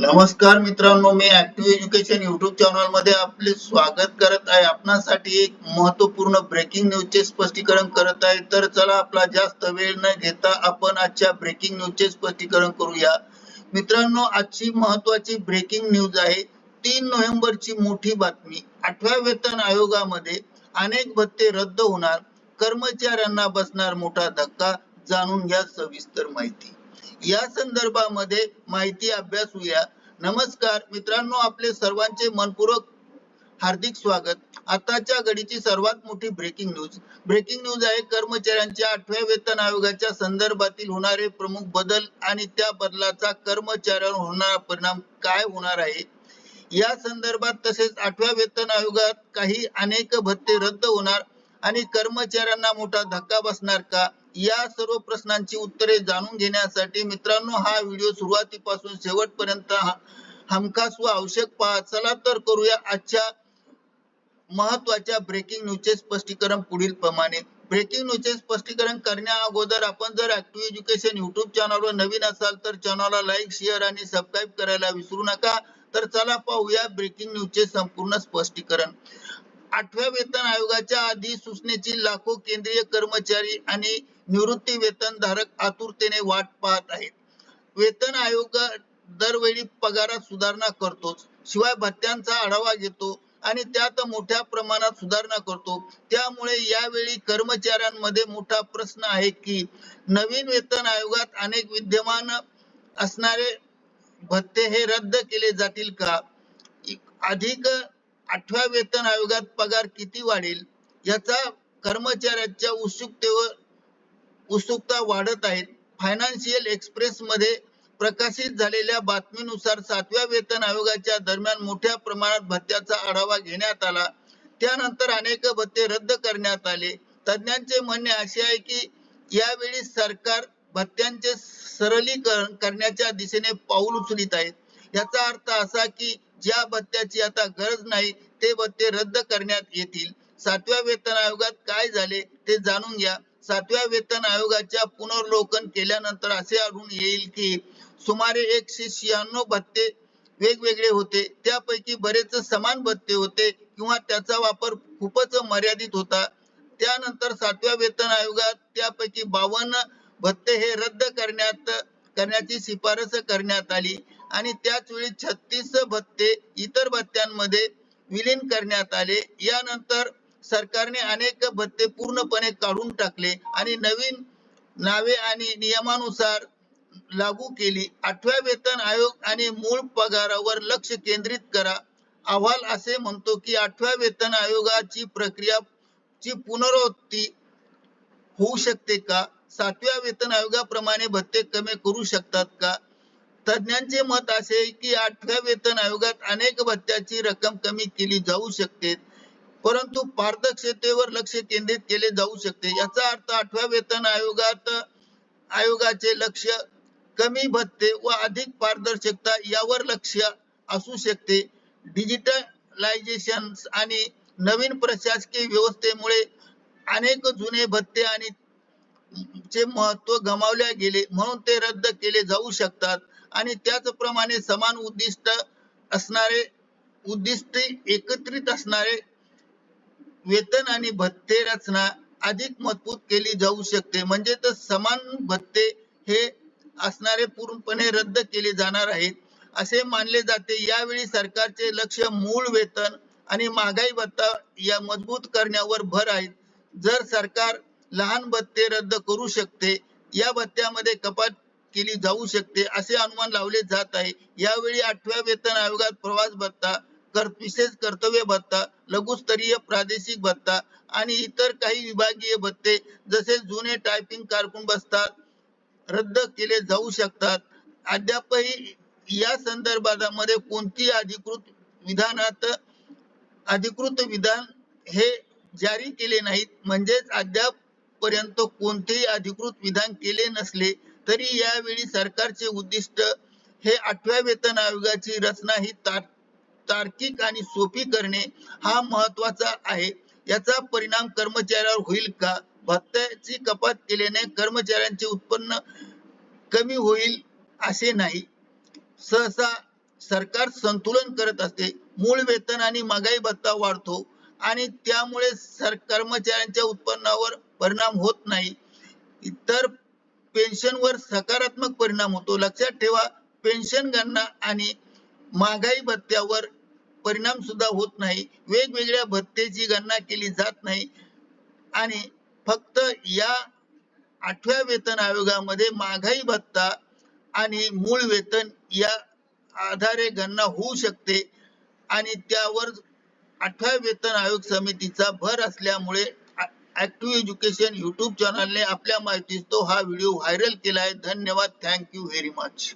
नमस्कार मित्रांनो मी ऍक्टिव्ह एज्युकेशन युट्यूब चॅनलमध्ये आपले स्वागत करत आहे. आपणासाठी एक महत्त्वपूर्ण ब्रेकिंग न्यूज चे स्पष्टीकरण करत आहे. तर चला आपला जास्त वेळ न घेता आपण आजच्या ब्रेकिंग न्यूजचे स्पष्टीकरण करूया. मित्रांनो आजची महत्वाची ब्रेकिंग न्यूज आहे. तीन नोव्हेंबरची मोठी बातमी. आठव्या वेतन आयोगामध्ये अनेक भत्ते रद्द होणार. कर्मचाऱ्यांना बसणार मोठा धक्का. जाणून घ्या सविस्तर माहिती. या संदर्भामध्ये माहिती अभ्यासूया नमस्कार मित्रांनो आपले सर्वांचे मनपूर्वक हार्दिक स्वागत. आताच्या घडीची सर्वात मोठी ब्रेकिंग न्यूज ब्रेकिंग न्यूज आहे कर्मचाऱ्यांच्या आठव्या वेतन आयोगाच्या संदर्भातील होणारे प्रमुख बदल आणि त्या बदलाचा कर्मचाऱ्यांवर होणारा परिणाम काय होणार आहे? या संदर्भात तसेच आठव्या वेतन आयोगात काही अनेक भत्ते रद्द होणार आणि कर्मचाऱ्यांना मोठा धक्का बसणार का? या सर्व प्रश्नांची उत्तरे जाणून घेण्यासाठी मित्रांनो हा व्हिडिओ सुरुवातीपासून शेवटपर्यंत हमखास व आवश्यक पहा. चला तर करूया आजच्या महत्त्वाच्या ब्रेकिंग न्यूजचे स्पष्टीकरण पुढील प्रमाणे. ब्रेकिंग न्यूजचे स्पष्टीकरण करण्या अगोदर आपण जर ऍक्टिव्ह एज्युकेशन युट्यूब चॅनलवर नवीन असाल तर चॅनलला लाईक शेअर आणि सबस्क्राईब करायला विसरू नका. तर चला पाहूया ब्रेकिंग न्यूजचे संपूर्ण स्पष्टीकरण. आठव्या वेतन आयोगाच्या आधी सूचनेची लाखो केंद्रीय कर्मचारी आणि निवृत्ती वेतन धारक आतुरतेने वाट पाहत आहेत. वेतन आयोग दरवेळी पगारात सुधारणा करतोच. शिवाय भत्त्यांचा आढावा घेतो आणि त्यात मोठ्या प्रमाणात सुधारणा करतो. त्यामुळे यावेळी कर्मचाऱ्यांमध्ये मोठा प्रश्न आहे की नवीन वेतन आयोगात अनेक विद्यमान असणारे भत्ते हे रद्द केले जातील का? अधिक आठव्या वेतन आयोगात पगार किती वाढेल याचा कर्मचाऱ्यांच्या उत्सुकतेवर उत्सुकता वाढत आहे. फायनान्शियल एक्सप्रेस मध्ये प्रकाशित झालेल्या बातमीनुसार सातव्या वेतन आयोगाच्या दरम्यान मोठ्या प्रमाणात भत्त्याचा आढावा घेण्यात आला. त्यानंतर अनेक भत्ते रद्द करण्यात आले. तज्ञांचे म्हणणे असे आहे की यावेळी सरकार भत्त्यांचे सरलीकरण करण्याच्या दिशेने पाऊल उचलित आहे. याचा अर्थ असा की ज्या भत्त्याची आता गरज नाही ते भत्ते रद्द करण्यात येतील. सातव्या वेतन आयोगात काय झाले ते जाणून घ्या. सातव्या वेतन आयोगाच्या पुनर्लोकन केल्यानंतर असे आढळून येईल की सुमारे एकशे शहाण्णव भत्ते वेगवेगळे होते. त्यापैकी बरेच समान भत्ते होते किंवा त्याचा वापर खूपच मर्यादित होता. त्यानंतर सातव्या वेतन आयोगात त्यापैकी बावन्न भत्ते हे रद्द करण्यात करण्याची शिफारस करण्यात आली. आणि त्याच वेळी छत्तीस भत्ते इतर भत्त्यांमध्ये विलीन करण्यात आले. यानंतर सरकारने अनेक भत्ते पूर्णपणे काढून टाकले आणि नवीन नावे आणि नियमानुसार लागू केली. आठव्या वेतन आयोग आणि मूळ पगारावर लक्ष केंद्रित करा. अहवाल असे म्हणतो की आठव्या वेतन आयोगाची प्रक्रिया ची पुनरावृत्ती होऊ शकते का? सातव्या वेतन आयोगाप्रमाणे भत्ते कमी करू शकतात का? तज्ञांचे मत असे की आठव्या वेतन आयोगात अनेक भत्त्याची रक्कम कमी केली जाऊ शकते परंतु पारदर्शकतेवर लक्ष केंद्रित केले जाऊ शकते. याचा अर्थ आठव्या वेतन आयोगात आयोगाचे लक्ष कमी भत्ते व अधिक पारदर्शकता यावर लक्ष असू शकते. डिजिटलायझेशन आणि नवीन प्रशासकीय व्यवस्थेमुळे अनेक जुने भत्ते आणि चे महत्त्व गमावल्या गेले म्हणून ते रद्द केले जाऊ शकतात. आणि त्याचप्रमाणे समान उद्दिष्ट असणारे उद्दिष्टे एकत्रित असणारे वेतन आणि भत्ते रचना अधिक मजबूत केली जाऊ शकते. म्हणजे तर समान भत्ते हे असणारे पूर्णपणे रद्द केले जाणार आहेत. असे मानले जाते. यावेळी सरकारचे लक्ष मूळ वेतन आणि महागाई भत्ता या मजबूत करण्यावर भर आहे जर सरकार लहान भत्ते रद्द करू शकते या भत्त्यामध्ये कपात केली जाऊ शकते असे अनुमान लावले जात आहे. यावेळी आठव्या वेतन आयोगात प्रवास भत्ता कर विशेष कर्तव्य भत्ता लघुस्तरीय प्रादेशिक भत्ता आणि इतर काही विभागीय भत्ते जसे जुने टायपिंग कारकून बसतात रद्द केले जाऊ शकतात. अद्यापही या संदर्भामध्ये कोणती अधिकृत विधानात अधिकृत विधान हे जारी केले नाहीत. म्हणजेच अद्याप पर्यंत कोणतेही अधिकृत विधान केले नसले तरी यावेळी सरकारचे उद्दिष्ट हे आठव्या वेतन आयोगाची रचना ही तार तार्किक आणि सोपी करणे हा महत्त्वाचा आहे. याचा परिणाम कर्मचाऱ्यावर होईल का? भत्त्याची कपात केल्याने कर्मचाऱ्यांचे उत्पन्न कमी होईल असे नाही. सहसा सरकार संतुलन करत असते. मूळ वेतन आणि महागाई भत्ता वाढतो आणि त्यामुळे सर कर्मचाऱ्यांच्या उत्पन्नावर परिणाम होत नाही. इतर पेन्शनवर सकारात्मक परिणाम होतो. लक्षात ठेवा पेन्शन गणना आणि महागाई भत्त्यावर परिणाम सुद्धा होत नाही. वेगवेगळ्या भत्तेची गणना केली जात नाही. आणि फक्त या आठव्या वेतन आयोगामध्ये महागाई भत्ता आणि मूळ वेतन या आधारे गणना होऊ शकते. आणि त्यावर आठव्या वेतन आयोग समितीचा भर असल्यामुळे ऍक्टिव्ह एज्युकेशन युट्यूब चॅनलने आपल्या माहितीस तो हा व्हिडिओ व्हायरल केला आहे धन्यवाद थँक्यू व्हेरी मच